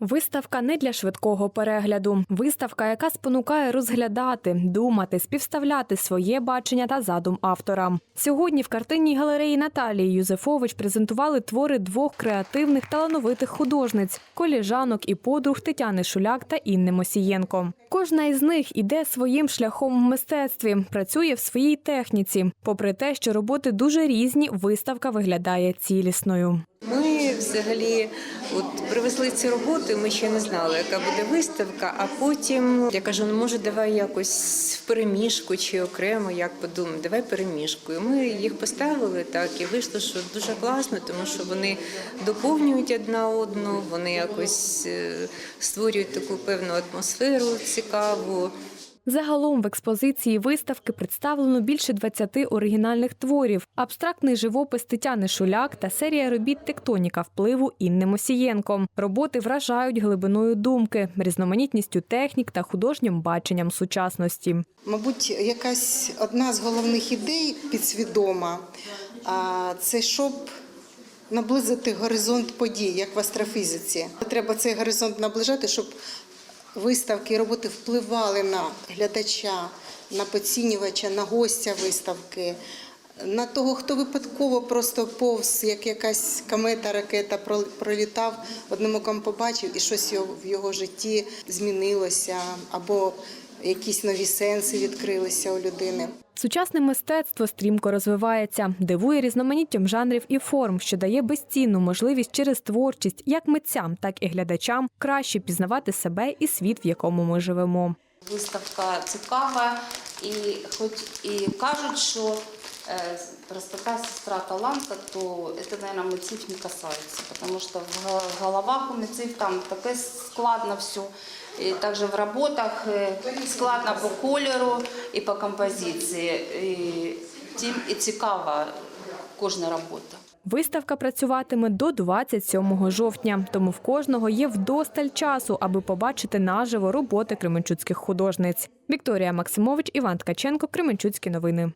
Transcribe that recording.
Виставка не для швидкого перегляду. Виставка, яка спонукає розглядати, думати, співставляти своє бачення та задум автора. Сьогодні в картинній галереї Наталії Юзефович презентували твори двох креативних талановитих художниць коліжанок і подруг Тетяни Шуляк та Інни Мосієнко. Кожна із них іде своїм шляхом в мистецтві, працює в своїй техніці. Попри те, що роботи дуже різні, виставка виглядає цілісною. Ми взагалі от привезли ці роботи. Ми ще не знали, яка буде виставка. А потім я кажу: ну може, давай якось в переміжку чи окремо, як подумаємо, давай переміжкою. Ми їх поставили так і вийшло, що дуже класно, тому що вони доповнюють одна одну, вони якось е, створюють таку певну атмосферу цікаву. Загалом в експозиції виставки представлено більше 20 оригінальних творів, абстрактний живопис Тетяни Шуляк та серія робіт тектоніка впливу Інни Мосієнко. Роботи вражають глибиною думки, різноманітністю технік та художнім баченням сучасності. Мабуть, якась одна з головних ідей підсвідома це щоб наблизити горизонт подій, як в астрофізиці. Треба цей горизонт наближати, щоб виставки роботи впливали на глядача, на поцінювача, на гостя виставки. На того, хто випадково просто повз, як якась комета, ракета прол- пролітав, одному ком побачив, і щось в його житті змінилося, або якісь нові сенси відкрилися у людини. Сучасне мистецтво стрімко розвивається, дивує різноманіттям жанрів і форм, що дає безцінну можливість через творчість як митцям, так і глядачам краще пізнавати себе і світ, в якому ми живемо. Виставка цікава, і хоч і кажуть, що простота сестра таланта, то це, наверное, митців не касається, тому що в головах у митців там таке складно все. І також в роботах е, складно по кольору і по композиції. І тим і цікава кожна робота. Виставка працюватиме до 27 жовтня, тому в кожного є вдосталь часу, аби побачити наживо роботи кременчуцьких художниць. Вікторія Максимович, Іван Ткаченко, Кременчуцькі новини.